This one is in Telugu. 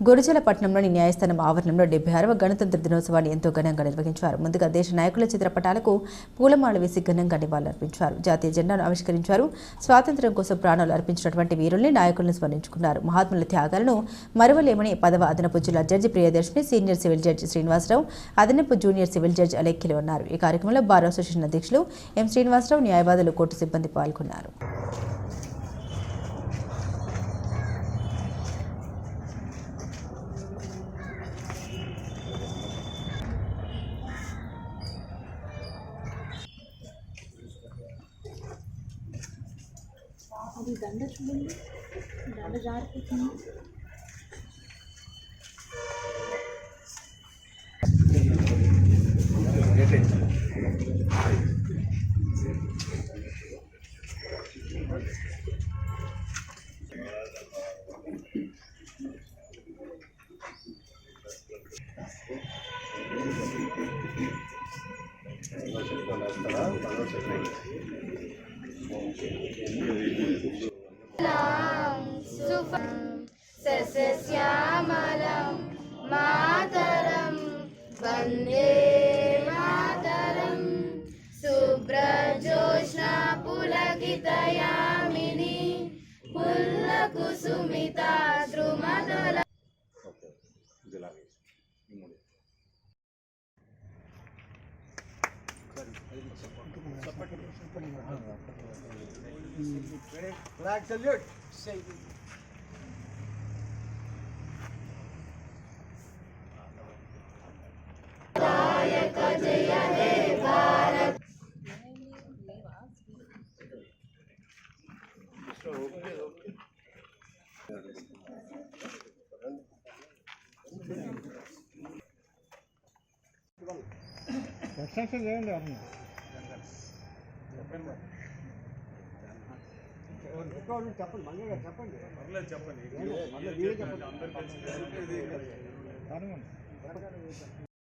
గురుజలపట్నంలోని న్యాయస్థానం ఆవరణంలో డెబ్బై ఆరవ గణతంత్ర దినోత్సవాన్ని ఎంతో ఘనంగా నిర్వహించారు. ముందుగా దేశ నాయకుల చిత్రపటాలకు పూలమాల వేసి ఘనంగా నివాళులర్పించారు. జాతీయ జెండాను ఆవిష్కరించారు. స్వాతంత్ర్యం కోసం ప్రాణాలు అర్పించినటువంటి వీరుల్ని నాయకులను స్మరించుకున్నారు. మహాత్ముల త్యాగాలను మరువలేమని పదవ అదనపు జిల్లా judge Priyadarshini senior civil judge Srinivasarao అదనపు జూనియర్ సివిల్ జడ్జి అలెక్కిలు ఉన్నారు. ఈ కార్యక్రమంలో బార్ అసోసియేషన్ అధ్యక్షులు ఎం శ్రీనివాసరావు న్యాయవాదులు కోర్టు సిబ్బంది పాల్గొన్నారు. అది దండ చూడండి దండ జారిపోతుంది सुफं సస్యశ్యామలం మాతరం వందే మాతరం. శుభ్రజోష్ణ పులకితయామిని పుల్లకుసుమిత ద్రుమదల Flag salute. Okay, okay. Extension చేయండి ఎవరన్నా చెప్పండి మంగళ చెప్పండి చెప్పండి చెప్పండి